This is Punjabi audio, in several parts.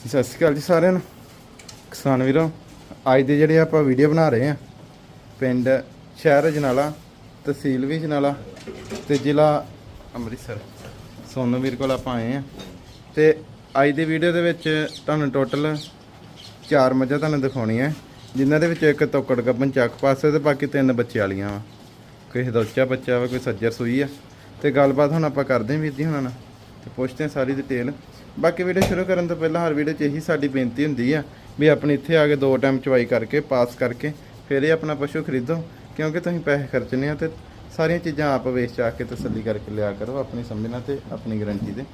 ਸਤਿ ਸ਼੍ਰੀ ਅਕਾਲ ਜੀ ਸਾਰਿਆਂ ਨੂੰ। ਕਿਸਾਨ ਵੀਰੋ, ਅੱਜ ਦੇ ਜਿਹੜੇ ਆਪਾਂ ਵੀਡੀਓ ਬਣਾ ਰਹੇ ਆ ਪਿੰਡ ਸ਼ਹਿਰ ਅਜਨਾਲਾ ਤਹਿਸੀਲ ਵੀ ਅਜਨਾਲਾ ਤੇ ਜ਼ਿਲ੍ਹਾ ਅੰਮ੍ਰਿਤਸਰ। ਸੋਨੂ ਵੀਰ ਕੋਲ ਆਪਾਂ ਆਏ ਆ ਤੇ ਅੱਜ ਦੀ ਵੀਡੀਓ ਦੇ ਵਿੱਚ ਤੁਹਾਨੂੰ ਟੋਟਲ ਚਾਰ ਮੱਝਾਂ ਤੁਹਾਨੂੰ ਦਿਖਾਉਣੀਆਂ। ਜਿਨ੍ਹਾਂ ਦੇ ਵਿੱਚ ਇੱਕ ਤੋਕੜ ਗੱਬਨ ਚੱਕ ਪਾਸੇ ਤੇ ਬਾਕੀ ਤਿੰਨ ਬੱਚੇ ਵਾਲੀਆਂ ਵਾ। ਕਿਸੇ ਦਾ ਉੱਚਾ ਬੱਚਾ ਵਾ, ਕੋਈ ਸੱਜਰ ਸੂਈ ਆ। ਤੇ ਗੱਲਬਾਤ ਹੁਣ ਆਪਾਂ ਕਰਦੇ ਹਾਂ ਵੀਰ ਜੀ ਹੁਣਾਂ ਨਾਲ ਤੇ ਪੁੱਛਦੇ ਹਾਂ ਸਾਰੀ ਡਿਟੇਲ ਬਾਕੀ ਵੀਡੀਓ ਸ਼ੁਰੂ ਕਰਨ ਤੋਂ ਪਹਿਲਾਂ ਹਰ ਵੀਡੀਓ 'ਚ ਇਹੀ ਸਾਡੀ ਬੇਨਤੀ ਹੁੰਦੀ ਆ ਵੀ ਆਪਣੀ ਇੱਥੇ ਆ ਕੇ ਦੋ ਟਾਈਮ ਚਵਾਈ ਕਰਕੇ ਪਾਸ ਕਰਕੇ ਫਿਰ ਇਹ ਆਪਣਾ ਪਸ਼ੂ ਖਰੀਦੋ ਕਿਉਂਕਿ ਤੁਸੀਂ ਪੈਸੇ ਖਰਚਣੇ ਆ ਤੇ ਸਾਰੀਆਂ ਚੀਜ਼ਾਂ ਆਪ ਵੇਚ ਚਾ ਕੇ ਤਸੱਲੀ ਕਰਕੇ ਲਿਆ ਕਰੋ ਆਪਣੀ ਸਮਝ ਨਾਲ ਤੇ ਆਪਣੀ ਗਾਰੰਟੀ ਤੇ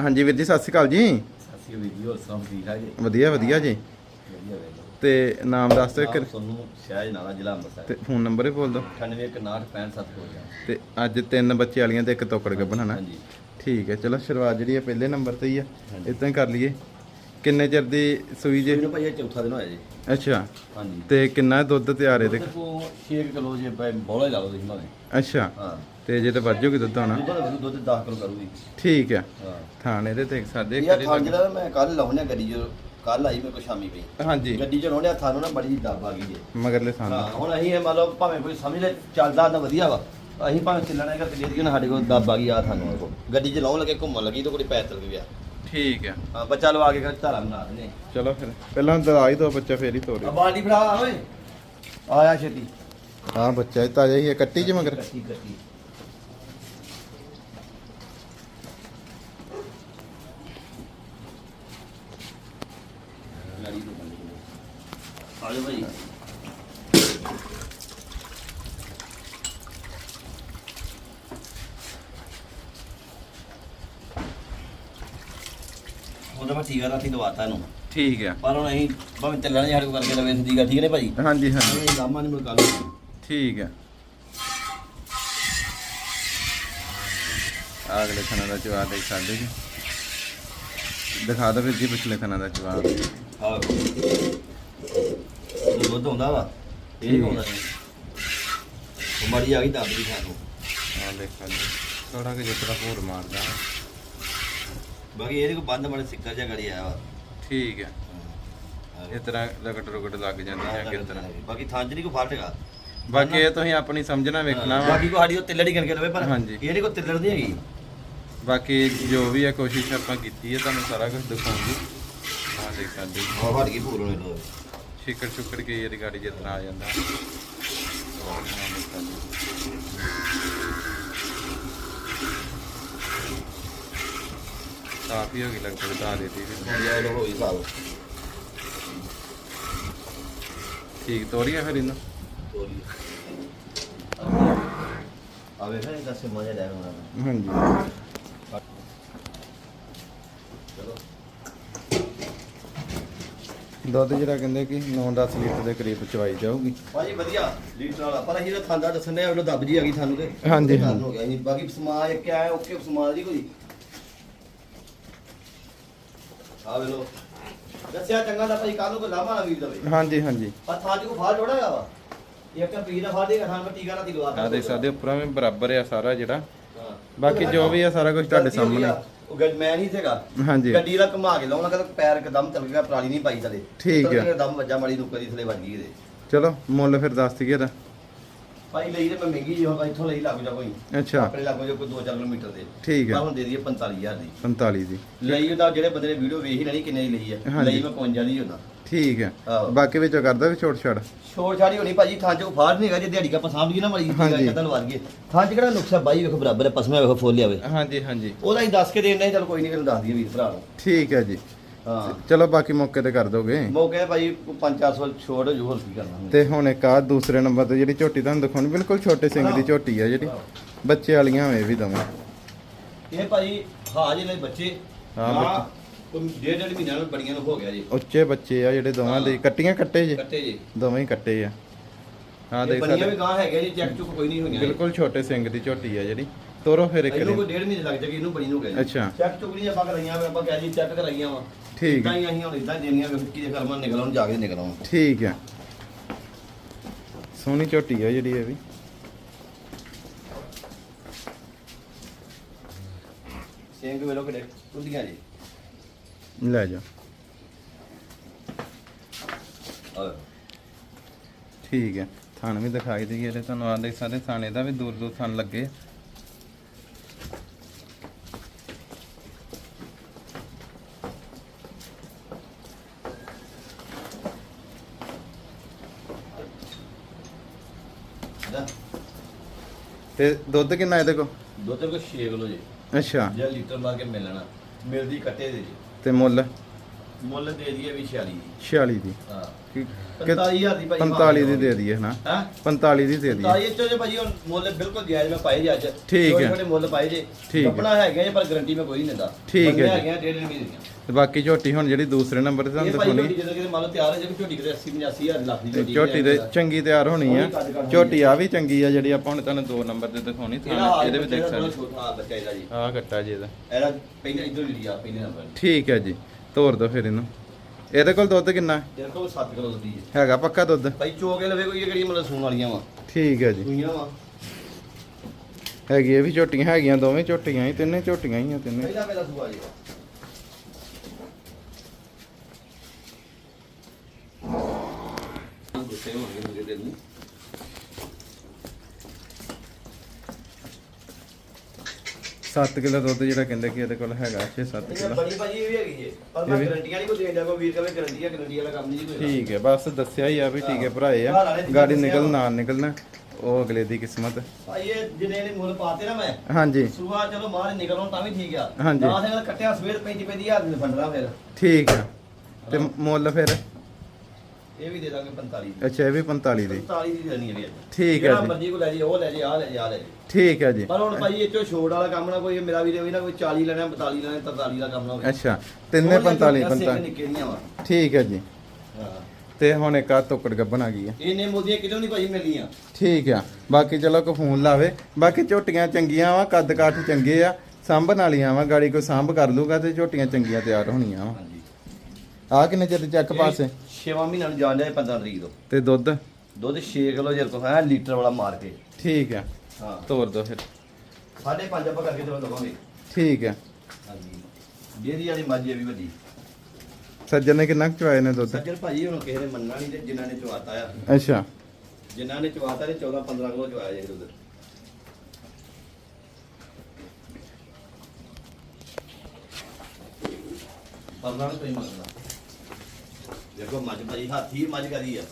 ਹਾਂਜੀ ਵੀਰ ਜੀ ਸਤਿ ਸ਼੍ਰੀ ਅਕਾਲ ਜੀ। ਅਸੀਂ ਵੀਡੀਓ ਸਭ ਠੀਕ ਹੈ ਜੀ? ਵਧੀਆ ਵਧੀਆ ਜੀ। ਵਧੀਆ ਤੇ ਨਾਮ ਦੱਸ ਦਿਓ ਕਿ ਤੁਹਾਨੂੰ ਸ਼ਾਇਦ ਨਾਲਾ ਜ਼ਿਲ੍ਹਾ ਅੰਮ੍ਰਿਤਸਰ। ਤੇ ਫੋਨ ਨੰਬਰ ਹੀ ਬੋਲ ਦਿਓ। 98 ਹੋ ਗਿਆ ਤੇ ਅੱਜ ਤਿੰਨ ਬੱਚੇ ਵਾਲੀਆਂ ਤੇ ਇੱਕ ਤੋਕੜ ਹਨਾ? ਹਾਂਜੀ। ਠੀਕ ਹੈ ਚਲੋ ਸ਼ੁਰੂਆਤ ਜਿਹੜੀ ਹੈ ਪਹਿਲੇ ਨੰਬਰ ਤੇ ਹੀ ਆ। ਇਦਾਂ ਹੀ ਕਰ ਲਈਏ। ਕਿੰਨੇ ਚਿਰ ਦੀ ਸੂਈ ਜੇ? ਮੈਨੂੰ ਭਾਈ ਇਹ ਚੌਥਾ ਦਿਨ ਹੋਇਆ ਜੀ। ਅੱਛਾ। ਹਾਂਜੀ। ਤੇ ਕਿੰਨਾ ਦੁੱਧ ਤਿਆਰ ਇਹਦੇ ਉਹਦੇ ਕੋਲ 6 ਕਿਲੋ ਜੇ ਭਾਈ ਬੋਲਾ ਲਾ ਲਓ ਤੁਸੀਂ ਭਾਵੇਂ। ਅੱਛਾ। ਹਾਂ। ਤੇ ਜੇ ਤੇ ਵੱਜੋਗੇ ਦੁੱਧ ਹੋਣਾ ਦੁੱਧ ਦਾ ਦੁੱਧ 10 ਕਿਲੋ ਕਰੂਗੀ। ਠੀਕ ਹੈ। ਹਾਂ। ਥਾਣ ਤੇ ਸਾਡੇ ਇਹ ਥਾਂ ਜਿਹੜਾ ਮੈਂ ਕੱਲ ਲਾਉਣਿਆ ਗੱਡੀ ਜੋ ਕੱਲ ਆਈ ਮੇਰੇ ਕੋਲ ਸ਼ਾਮੀ ਪਈ। ਹਾਂਜੀ। ਗੱਡੀ ਚ ਲਾਉਣਿਆ ਥਾਂ ਨੂੰ ਨਾ ਬੜੀ ਦੱਬ ਆ ਗਈ ਜੇ। ਮਗਰਲੇ ਹਾਂ ਥਾਂ ਹੁਣ ਅਸੀਂ ਇਹ ਮੰਨ ਲਓ ਭਾਵੇਂ ਕੋਈ ਸਮਝ ਲੈ ਚੱਲਦਾ ਤਾਂ ਵਧੀਆ ਵਾ। ਅਸੀਂ ਭਾਵੇਂ ਚੱਲਣਾ ਕਰਕੇ ਦਈਏ ਨਾ ਸਾਡੇ ਕੋਲ ਦੱਬ ਆ ਗਈ ਆ ਕੋਲ ਗੱਡੀ ਚ ਲਾਉਣ ਲੱਗੇ ਘੁੰਮਣ ਲੱਗੀ ਤਾਂ ਕੋਈ ਪੈਰ ਤਲ ਗਿਆ ਠੀਕ ਹੈ ਹਾਂ ਬੱਚਾ ਲਵਾ ਕੇ ਘਰ ਧਾਰਾ ਬਣਾ ਦਿੰਦੇ ਚਲੋ ਫਿਰ ਪਹਿਲਾਂ ਦਵਾ ਹੀ ਦੋ ਬੱਚਾ ਫੇਰ ਹੀ ਤੋਰੇ। ਆ ਬਾਲਟੀ ਫੜਾ ਓਏ। ਆਇਆ ਛੇਤੀ। ਹਾਂ ਬੱਚਾ ਇਹ ਤਾਜ਼ਾ ਹੀ ਹੈ ਕੱਟੀ ਚ ਮਗਰ। ਕੱਟੀ ਕੱਟੀ। ਲੜੀ ਤੋਂ ਬੰਦ ਕਰੋ। ਆ ਜਾਓ ਭਾਈ। ਉਹਦਾ ਮੈਂ ਟੀਕਾ ਰਾਤੀ ਦਵਾਤਾ ਇਹਨੂੰ। ਠੀਕ ਹੈ ਪਰ ਹੁਣ ਅਸੀਂ ਭਾਵੇਂ ਚੱਲਣਾ ਸਾਡੇ ਕੋਲ ਕਰਕੇ ਲਵੇ ਸਦੀਗਾ ਠੀਕ ਨੇ ਭਾਈ ਹਾਂਜੀ ਹਾਂਜੀ। ਇਹ ਲਾਮਾ ਨਹੀਂ ਮੁਕਾ ਲਓ ਠੀਕ ਹੈ ਅਗਲੇ ਥਾਂ ਦਾ ਜਵਾਬ ਦੇਖ ਸਕਦੇ ਜੀ। ਦਿਖਾ ਦੋ ਵੀਰ ਜੀ ਪਿਛਲੇ ਥਾਂ ਦਾ ਜਵਾਬ। ਆਹ। ਦੁੱਧ ਹੁੰਦਾ ਵਾ ਇਹ। ਹੁੰਦਾ ਨਹੀਂ ਉਹ ਮੜੀ ਆ ਗਈ ਦੱਬਦੀ ਸਾਨੂੰ। ਆ ਦੇਖ ਸਕਦੇ ਥੋੜਾ ਕਿ ਜਿਤਨਾ ਹੋਰ ਮਾਰਦਾ। ਬਾਕੀ ਇਹਦੇ ਕੋ ਬੰਦ ਬੜੇ ਸਿੱਕਰ ਜਿਹਾ ਗੜੀ ਆਇਆ ਵਾ ਠੀਕ ਹੈ। ਇਸ ਤਰ੍ਹਾਂ ਲਗਟ ਰੁਗਟ ਲੱਗ ਜਾਂਦੀ ਹੈ ਕਿਸ ਤਰ੍ਹਾਂ। ਬਾਕੀ ਥਾਂ ਚ ਨਹੀਂ ਕੋ ਫਾਲਟ ਹੈਗਾ। ਬਾਕੀ ਇਹ ਤੁਸੀਂ ਆਪਣੀ ਸਮਝਣਾ ਵੇਖਣਾ ਵਾ। ਬਾਕੀ ਕੋ ਸਾਡੀ ਉਹ ਤਿੱਲੜ ਹੀ ਕਰਕੇ ਲਵੇ ਪਰ ਹਾਂਜੀ। ਇਹਦੇ ਕੋ ਤਿੱਲੜ ਨਹੀਂ ਹੈਗੀ। ਬਾਕੀ ਜੋ ਵੀ ਹੈ ਕੋਸ਼ਿਸ਼ ਆਪਾਂ ਕੀਤੀ ਹੈ ਤੁਹਾਨੂੰ ਸਾਰਾ ਕੁਝ ਦਿਖਾਉਣ ਦੀ ਆ ਦੇਖ ਸਕਦੇ ਜੀ। ਉਹ ਫੜ ਗਈ ਪੂਰ ਹੋਣੇ ਲੋ ਛਿੱਕੜ ਛੁੱਕੜ ਕੇ ਇਹ ਗਾੜੀ ਤਰ੍ਹਾਂ ਆ ਜਾਂਦਾ। ਹੋ ਹੋਈ ਮਜ਼ਾ ਲੈ ਰਹਾ ਚਲੋ। ਦੁੱਧ ਜਿਹੜਾ ਕਹਿੰਦੇ ਕਿ 9-10 ਲੀਟਰ ਦੇ ਕਰੀਬ ਚਵਾਈ ਜਾਊਗੀ। ਭਾਜੀ ਵਧੀਆ ਲੀਟਰ ਵਾਲਾ। ਪਰ ਅਸੀਂ ਤਾਂ ਖਾਂਦਾ ਦੱਸਣ ਉਹਨੂੰ ਦੱਬ ਜੀ ਆ ਗਈ ਸਾਨੂੰ ਤੇ। ਹਾਂਜੀ, ਹਾਂਜੀ। ਹੋ ਗਿਆ ਜੀ ਬਾਕੀ ਸਮਾਜ ਇੱਕ ਆਇਆ ਓਕੇ ਸਮਾਜ ਦੀ ਕੋਈ ਆ ਵੇ ਲੋ ਦੱਸਿਆ ਚੰਗਾ ਦਾ ਭਾਈ ਕੱਲ ਨੂੰ ਕੋਈ ਲਾਮਾ ਨਾ ਵੀਰ ਦਵੇ। ਹਾਂਜੀ ਹਾਂਜੀ। ਪਰ ਕੋ ਫਾਲ ਥੋੜਾ ਵਾ? ਇੱਕ ਪੀ ਦਾ ਫਾਲ ਦੇਗਾ ਥਾਂ ਮੈਂ ਟੀਕਾ ਰਾਤੀ ਲਵਾ ਆ ਦੇਖ ਸਕਦੇ ਉੱਪਰਾਂ ਵੀ ਬਰਾਬਰ ਆ ਸਾਰਾ ਜਿਹੜਾ। ਬਾਕੀ ਜੋ ਵੀ ਆ ਸਾਰਾ ਕੁਝ ਤੁਹਾਡੇ ਸਾਹਮਣੇ। ਉਹ ਗੱਡ ਮੈਂ ਨਹੀਂ ਸੀਗਾ। ਹਾਂਜੀ। ਗੱਡੀ ਦਾ ਘੁਮਾ ਕੇ ਲਾਉਣਾ ਕਹਿੰਦਾ ਪੈਰ ਇੱਕਦਮ ਤਲ ਗਿਆ ਪਰਾਲੀ ਨਹੀਂ ਪਾਈ ਥਲੇ ਠੀਕ ਹੈ। ਇੱਕਦਮ ਵੱਜਾ ਮਾੜੀ ਦੀ ਥਲੇ ਵੱਜ ਗਈ ਇਹਦੇ। ਚਲੋ ਮੁੱਲ ਫਿਰ ਦੱਸ ਦਈਏ ਦਾ ਭਾਈ ਲਈ ਤੇ ਮੈਂ ਮਹਿੰਗੀ ਜੀ ਇੱਥੋਂ ਲਈ ਲੱਗ ਜਾ ਕੋਈ। ਅੱਛਾ। ਆਪਣੇ ਲੱਗੋ ਜੋ ਕੋਈ 2-4 ਕਿਲੋਮੀਟਰ ਦੇ। ਠੀਕ ਹੈ। ਹੁਣ ਦੇ ਦਈਏ 45000 ਦੀ। 45 ਦੀ। ਲਈ ਉਹਦਾ ਜਿਹੜੇ ਬੰਦੇ ਨੇ ਵੀਡੀਓ ਵੇਖ ਹੀ ਲੈਣੀ ਕਿੰਨੇ ਦੀ ਲਈ ਹਾਂਜੀ। ਲਈ ਮੈਂ 55 ਦੀ ਹੁੰਦਾ ਠੀਕ ਹੈ। ਬਾਕੀ ਵਿੱਚੋਂ ਕਰਦਾ ਵੀ ਛੋਟ ਛੜ ਛੋੜ ਛਾੜੀ ਹੋਣੀ ਭਾਜੀ ਥਾਂ ਚ ਫਾੜ ਨਹੀਂ ਹੈਗਾ ਜੇ ਦਿਹਾੜੀ ਕਾ ਪਸਾਮ ਜੀ ਨਾ ਮੜੀ ਹਾਂਜੀ। ਕਦਲ ਵੱਜ ਗਏ ਥਾਂ ਚ ਕਿਹੜਾ ਨੁਕਸਾ ਬਾਈ ਵੇਖੋ ਬਰਾਬਰ ਹੈ ਪਸਮਾ ਵੇਖੋ ਫੁੱਲ ਲਿਆਵੇ ਹਾਂਜੀ ਹਾਂਜੀ। ਉਹਦਾ ਹੀ ਦੱਸ ਕੇ ਦੇਣਾ ਚਲ ਕੋਈ ਨਹੀਂ ਕਿਨੂੰ ਦੱਸ ਦਈਏ ਵੀਰ ਭਰਾ ਨੂੰ। ਠੀਕ ਹੈ ਜੀ। ਹਾਂ। ਚਲੋ ਬਾਕੀ ਮੌਕੇ ਤੇ ਕਰ ਦੋਗੇ। ਮੌਕੇ ਭਾਈ 5-400 ਛੋੜ ਜੋ ਹੋਰ ਕੀ ਕਰਨਾ ਤੇ ਹੁਣ ਇੱਕ ਆ ਦੂਸਰੇ ਨੰਬਰ ਤੇ ਜਿਹੜੀ ਝੋਟੀ ਤੁਹਾਨੂੰ ਦਿਖਾਉਣੀ ਬਿਲਕੁਲ ਛੋਟੇ ਸਿੰਘ ਦੀ ਝੋਟੀ ਆ ਜਿਹੜੀ। ਬੱਚੇ ਵਾਲੀਆਂ ਹੋਏ ਵੀ ਦਵਾਂ। ਇਹ ਭਾਈ ਹਾਂ ਜੀ ਨੇ ਬੱਚੇ। ਹਾਂ, ਡੇਢ ਡੇਢ ਮਹੀਨਿਆਂ ਨੂੰ ਬੜੀਆਂ ਨੂੰ ਹੋ ਗਿਆ ਜੀ। ਉੱਚੇ ਬੱਚੇ ਆ ਜਿਹੜੇ ਦੋਵਾਂ ਦੇ। ਕੱਟੀਆਂ ਕੱਟੇ ਜੇ? ਕੱਟੇ ਜੀ। ਦੋਵੇਂ ਹੀ ਕੱਟੇ ਆ। ਹਾਂ ਦੇਖ ਬੜੀਆਂ ਵੀ ਗਾਂ ਹੈਗੇ ਜੀ ਚੈੱਕ ਚੁੱਕ ਕੋਈ ਨਹੀਂ ਹੋਈਆਂ। ਬਿਲਕੁਲ ਛੋਟੇ ਸਿੰਘ ਦੀ ਝੋਟੀ ਆ ਜਿਹੜੀ। ਤੋਰੋ ਫਿਰ ਇੱਕ ਇਹਨੂੰ ਕੋਈ ਦਿਨ ਡੇਢ ਮਹੀਨੇ ਲੱਗ ਜਾਏਗੀ ਇਹਨੂੰ ਬੜੀ ਨੂੰ ਗਏ ਅੱਛਾ। ਚੈੱਕ ਨਹੀਂ ਆਪਾਂ ਕਰਾਈਆਂ ਵੀ ਆਪਾਂ ਕਹਿ ਜੀ ਚੈੱਕ ਕਰਾਈਆਂ ਵਾ। ਠੀਕ। ਇਦਾਂ ਹੈ ਹੀ ਅਸੀਂ ਹੁਣ ਇਦਾਂ ਦੇਣੀਆਂ ਵੀ ਕੀ ਦੇ ਕਰਮਾਂ ਨਿਕਲ ਆਉਣ ਜਾ ਕੇ ਨਿਕਲ ਆਉਣ ਠੀਕ ਹੈ ਸੋਹਣੀ ਝੋਟੀ ਆ ਜਿਹੜੀ ਇਹ ਵੀ। ਸਿੰਘ ਵੇਲੋ ਕਿਡੇ ਕੁੰਡੀਆਂ ਜੀ। ਲੈ ਜਾ। ਆਹ। ਠੀਕ ਹੈ ਥਣ ਵੀ ਦਿਖਾਈ ਦਈਏ ਤੇ ਤੁਹਾਨੂੰ ਆ ਦੇਖ ਸਕਦੇ ਥਾਣੇ ਦਾ ਵੀ ਦੂਰ ਦੂਰ ਥਣ ਲੱਗੇ ਤੇ ਦੁੱਧ ਕਿੰਨਾ ਇਹਦੇ ਕੋ ਦੁੱਧ ਕੋ 6 ਕਿਲੋ ਜੀ। ਅੱਛਾ। ਜਾਂ ਲੀਟਰ ਮਾਰ ਕੇ ਮਿਲਣਾ। ਮਿਲਦੀ ਕੱਟੇ ਦੇ ਜੀ। ਤੇ ਮੁੱਲ? ਮੁੱਲ ਦੇ ਦਈਏ ਵੀ 46 ਦੀ। 46 ਦੀ। ਹਾਂ। ਕੀ- 45000 ਦੀ ਭਾਈ 45 ਦੀ ਦੇ ਦਈਏ ਹਨਾ? ਹਾਂ? 45 ਦੀ ਦੇ ਦਈਏ। 45 ਚੋ ਜੇ ਭਾਜੀ ਹੁਣ ਮੁੱਲ ਬਿਲਕੁਲ ਜਾਇਜ਼ ਮੈਂ ਪਾਏ ਜੇ ਅੱਜ। ਠੀਕ ਹੈ। ਛੋਟੇ ਮੁੱਲ ਪਾਏ ਜੇ। ਠੀਕ ਹੈ। ਆਪਣਾ ਹੈਗਾ ਜੇ ਪਰ ਗਾਰੰਟੀ ਮੈਂ ਕੋਈ ਨਹੀਂ ਦਿੰਦਾ। ਠੀਕ ਹੈ। ਹੈਗੇ ਡੇਢ ਰੁਪਏ ਦੀਆਂ। ਤੇ ਬਾਕੀ ਝੋਟੀ ਹੁਣ ਜਿਹੜੀ ਦੂਸਰੇ ਨੰਬਰ ਤੇ ਤੁਹਾਨੂੰ ਭਾਈ ਦਿਖਾਉਣੀ। ਜਦੋਂ ਕਿਤੇ ਮੰਨ ਲਓ ਤਿਆਰ ਹੋ ਜਾਵੇ ਝੋਟੀ ਕਿਤੇ 80 85 ਹਜ਼ਾਰ ਲੱਖ ਦੀ ਝੋਟੀ ਝੋਟੀ ਦੇ ਹੈ। ਚੰਗੀ ਤਿਆਰ ਹੋਣੀ ਆ। ਝੋਟੀ ਆ ਵੀ ਚੰਗੀ ਆ ਜਿਹੜੀ ਆਪਾਂ ਹੁਣ ਤੁਹਾਨੂੰ ਦੋ ਨੰਬਰ ਤੇ ਦਿਖਾਉਣੀ ਥਾਣੇ ਇਹਦੇ ਵੀ ਦੇਖ ਸਕਦੇ। ਛੋਟਾ ਬੱਚਾ ਇਹਦਾ ਜੀ। ਆਹ ਕੱਟਾ ਜੀ ਇਹਦਾ। ਇਹਦਾ ਪਹਿਲਾਂ ਇਧਰ ਲਿਆ ਪਹਿਲੇ ਨੰਬਰ ਠੀਕ ਹੈ ਜੀ। ਤੋਰ ਦੋ ਫਿਰ ਇਹਨੂੰ। ਇਹਦੇ ਕੋਲ ਦੁੱਧ ਕਿੰਨਾ? ਹੈ? ਤੇਰੇ ਕੋਲ 7 ਕਿਲੋ ਦੀ ਹੈ ਹੈਗਾ ਪੱਕਾ ਦੁੱਧ? ਭਾਈ ਚੋਕੇ ਲਵੇ ਕੋਈ ਇਹ ਕਿਹੜੀ ਮਤਲਬ ਸੂਣ ਵਾਲੀਆਂ ਵਾ? ਠੀਕ ਹੈ ਜੀ। ਸੂਈਆਂ ਵਾ। ਹੈਗੀ ਇਹ ਵੀ ਝੋਟੀਆਂ ਹੈਗੀਆਂ ਦੋਵੇਂ ਝੋਟੀਆਂ ਹੀ ਤਿੰਨੇ ਝੋਟੀਆਂ ਹੀ ਆ ਤਿੰਨੇ। ਪਹਿਲਾ ਪਹਿਲਾ ਸੂਆ ਜੀ। ਗੁੱਸੇ ਹੋਣਗੇ ਮੇਰੇ ਦਿਲ ਨੂੰ 7 ਕਿਲੋ ਦੁੱਧ ਜਿਹੜਾ ਕਹਿੰਦੇ ਕਿ ਇਹਦੇ ਕੋਲ ਹੈਗਾ 6-7 ਇਹ ਕਿਲੋ। ਬੜੀ ਭਾਜੀ ਇਹ ਵੀ ਹੈਗੀ ਜੇ ਪਰ ਮੈਂ ਵੀ? ਗਰੰਟੀਆਂ ਨਹੀਂ ਕੋਈ ਦੇਣ ਕੋਈ ਵੀਰ ਕਵੇ ਗਰੰਟੀ ਆ ਗਰੰਟੀ ਵਾਲਾ ਕੰਮ ਨਹੀਂ ਜੀ ਕੋਈ ਠੀਕ ਹੈ ਬਸ ਦੱਸਿਆ ਹੀ ਆ ਵੀ ਟੀਕੇ ਭਰਾਏ ਆ ਵਾਲੇ ਗਾੜੀ ਨਿਕਲ। ਨਾ ਨਿਕਲਣਾ ਉਹ ਅਗਲੇ ਦੀ ਕਿਸਮਤ। ਭਾਈ ਇਹ ਜਿੰਨੇ ਨੇ ਮੁੱਲ ਪਾਤੇ ਨਾ ਮੈਂ ਹਾਂਜੀ। ਸੂਆ ਚਲੋ ਮਾਰ ਨਿਕਲਣ ਤਾਂ ਵੀ ਠੀਕ ਆ। ਹਾਂਜੀ। ਨਾਲ ਕੱਟਿਆ ਸਵੇਰ 35 35 ਹਜ਼ਾਰ ਦੇ ਫੰਡਣਾ ਫਿਰ। ਠੀਕ ਆ ਤੇ ਮੁੱਲ ਫਿਰ? ਇਹ ਵੀ ਦੇ ਦਾਂਗੇ 45 ਦੀ। ਅੱਛਾ ਇਹ ਵੀ 45 ਦੀ। 45 ਦੀ ਦੇਣੀ ਹੈ ਵੀ ਅੱਜ। ਠੀਕ ਹੈ ਜਿਹੜਾ ਜੀ। ਮਰਜ਼ੀ ਕੋ ਲੈ ਜੀ ਉਹ ਲੈ ਜੀ ਆ ਲੈ ਜੀ ਆ ਲੈ ਜੀ ਠੀਕ ਹੈ ਜੀ। ਪਰ ਹੁਣ ਭਾਈ ਇਹ ਚੋਂ ਛੋੜ ਵਾਲਾ ਕੰਮ ਨਾ ਕੋਈ ਮੇਰਾ ਵੀ ਹੋਈ ਨਾ ਕੋਈ 40 ਲੈਣਾ 42 ਲੈਣਾ 43 ਦਾ ਕੰਮ ਨਾ ਹੋਵੇ। ਅੱਛਾ ਤਿੰਨੇ 45 45 ਨਿੱਕੇ ਦੀਆਂ ਵਾ। ਠੀਕ ਹੈ ਜੀ। ਹਾਂ। ਤੇ ਹੁਣ ਇੱਕ ਆ ਟੋਕੜ ਗੱਬਣ ਆ ਗਈ ਆ। ਇਹਨੇ ਮੋਦੀਆਂ ਕਿਦੋਂ ਨਹੀਂ ਭਾਈ ਮਿਲਦੀਆਂ ਠੀਕ ਆ। ਬਾਕੀ ਚਲੋ ਕੋ ਫੋਨ ਲਾਵੇ। ਬਾਕੀ ਝੋਟੀਆਂ ਚੰਗੀਆਂ ਵਾ ਕੱਦ ਕਾਠ ਚੰਗੇ ਆ। ਸਾਂਭਣ ਵਾਲੀਆਂ ਵਾ ਗਾੜੀ ਕੋਈ ਸਾਂਭ ਕਰ ਲੂਗਾ ਤੇ ਝੋਟੀਆਂ ਚੰਗੀਆਂ ਤਿਆਰ ਹੋਣੀਆਂ ਵਾ। ਹਾਂਜੀ। ਆ ਕਿੰਨੇ ਚਿਰ ਚੱਕ ਪਾਸੇ? 6ਵਾਂ ਮਹੀਨਾ ਨੂੰ ਜਾਣ ਜਾਏ 15 ਤਰੀਕ ਤੋਂ। ਤੇ ਦੁੱਧ? ਦੁੱਧ 6 ਕਿਲੋ ਜਰ ਕੋ ਹੈ ਲੀਟਰ ਵਾਲਾ ਮਾਰ ਕੇ। ਠੀਕ ਆ। ਹਾਂ। ਤੋਰ ਦੋ ਫਿਰ। ਸਾਢੇ ਪੰਜ ਆਪਾਂ ਕਰਕੇ ਚਲੋ ਲਵਾਂਗੇ ਠੀਕ ਆ। ਹਾਂਜੀ। ਡੇਰੀ ਵਾਲੀ ਮੱਝ ਵੀ ਵੱਡੀ। ਸੱਜਣ ਨੇ ਕਿੰਨਾ ਕੁ ਚਵਾਏ ਨੇ ਦੁੱਧ? ਸੱਜਰ ਭਾਜੀ ਹੁਣ ਕਿਸੇ ਨੇ ਮੰਨਣਾ ਨਹੀਂ ਤੇ ਜਿਨ੍ਹਾਂ ਨੇ ਚਵਾਤਾ ਆ। ਅੱਛਾ। ਜਿਨ੍ਹਾਂ ਨੇ ਚਵਾਤਾ ਨੇ 14 15 ਕਿਲੋ ਚਵਾਇਆ ਜੇ ਦੁੱਧ। ਨਹੀਂ ਕੋਈ ਮੰਗਦਾ ਦੇਖੋ ਮੱਝ ਭਾਜੀ ਹਾਥੀ ਮੱਝ ਕਰੀ ਆ।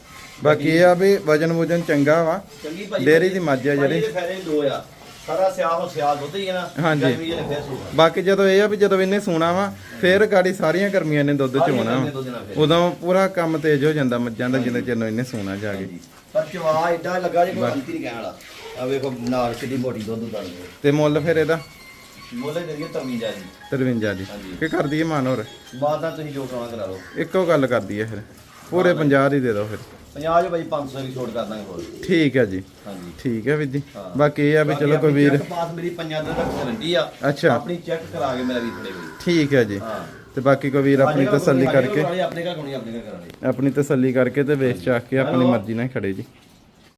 ਬਾਕੀ ਇਹ ਆ ਵੀ ਵਜਨ ਵੁਜਨ ਚੰਗਾ ਵਾ। ਚੰਗੀ ਭਾਜੀ ਡੇਅਰੀ ਦੀ ਮੱਝ ਆ ਜਿਹੜੀ। ਇਹਦੇ ਫਾਇਦੇ ਦੋ ਆ। ਸਾਰਾ ਸਿਆਲ ਹੋ ਸਿਆਲ ਦੁੱਧ ਹੀ ਹੈ ਨਾ ਹਾਂਜੀ। ਗਰਮੀ ਇਹਨੇ ਫੇਰ ਸੂਗਾ ਬਾਕੀ ਜਦੋਂ ਇਹ ਆ ਵੀ ਜਦੋਂ ਇਹਨੇ ਸੂਣਾ ਵਾ ਫੇਰ ਗਾੜੀ ਸਾਰੀਆਂ ਗਰਮੀਆਂ ਨੇ ਦੁੱਧ ਚੋਣਾ ਫਿਰ। ਉਦੋਂ ਪੂਰਾ ਕੰਮ ਤੇਜ਼ ਹੋ ਜਾਂਦਾ ਮੱਝਾਂ ਦਾ ਜਿੰਨੇ ਚਿਰ ਨੂੰ ਇਹਨੇ ਸੂਣਾ ਜਾ ਕੇ। ਪਰ ਚਵਾ ਏਡਾ ਲੱਗਾ ਜੇ ਕੋਈ ਅੰਤੀ ਨਹੀਂ ਕਹਿਣ ਵਾਲਾ। ਆ ਵੇਖੋ ਨਾਲ ਕਿੱਡੀ ਮੋਟੀ ਦੁੱਧ ਦਾ ਤੇ ਮੁੱਲ ਫਿਰ ਇਹਦਾ? ਮੋਲੇ ਦਈਏ ਤਵੀ ਜਾ ਜੀ। 53 ਦੀ ਹਾਂਜੀ। ਕੀ ਕਰਦੀ ਹੈ ਮਾਨ ਹੋਰ? ਬਾਅਦ ਦਾ ਤੁਸੀਂ ਜੋ ਕਰਾਉਣਾ ਕਰਾ ਲਓ। ਇੱਕੋ ਗੱਲ ਕਰਦੀ ਹੈ ਫਿਰ। ਪੂਰੇ 50 ਦੀ ਦੇ ਦਿਓ ਫਿਰ। 50 ਭਾਈ 500 ਦੀ ਛੋਟ ਕਰ ਦਾਂਗੇ ਹੋਰ। ਠੀਕ ਹੈ ਜੀ। ਹਾਂਜੀ। ਠੀਕ ਹੈ ਵੀਰ ਜੀ। ਹਾਂ। ਬਾਕੀ ਇਹ ਆ ਵੀ ਚਲੋ ਕੋਈ ਵੀਰ ਪਾਸ ਮੇਰੀ ਪੰਜਾਂ ਦਿਨ ਤੱਕ ਗਰੰਟੀ ਆ। ਅੱਛਾ। ਆਪਣੀ ਚੈੱਕ ਕਰਾ ਕੇ ਮੇਰਾ ਵੀ ਥੋੜੇ ਵੀ ਠੀਕ ਹੈ ਜੀ। ਹਾਂ। ਤੇ ਬਾਕੀ ਕੋਈ ਵੀਰ ਆਪਣੀ ਤਸੱਲੀ ਕਰਕੇ ਆਪਣੇ ਘਰ ਕੋਣੀ ਆਪਣੇ ਘਰ ਕਰਾਣੀ ਆਪਣੀ ਤਸੱਲੀ ਕਰਕੇ ਤੇ ਵੇਚ ਚਾਕ ਕੇ ਆਪਣੀ ਮਰਜ਼ੀ ਨਾਲ ਖੜੇ ਜੀ।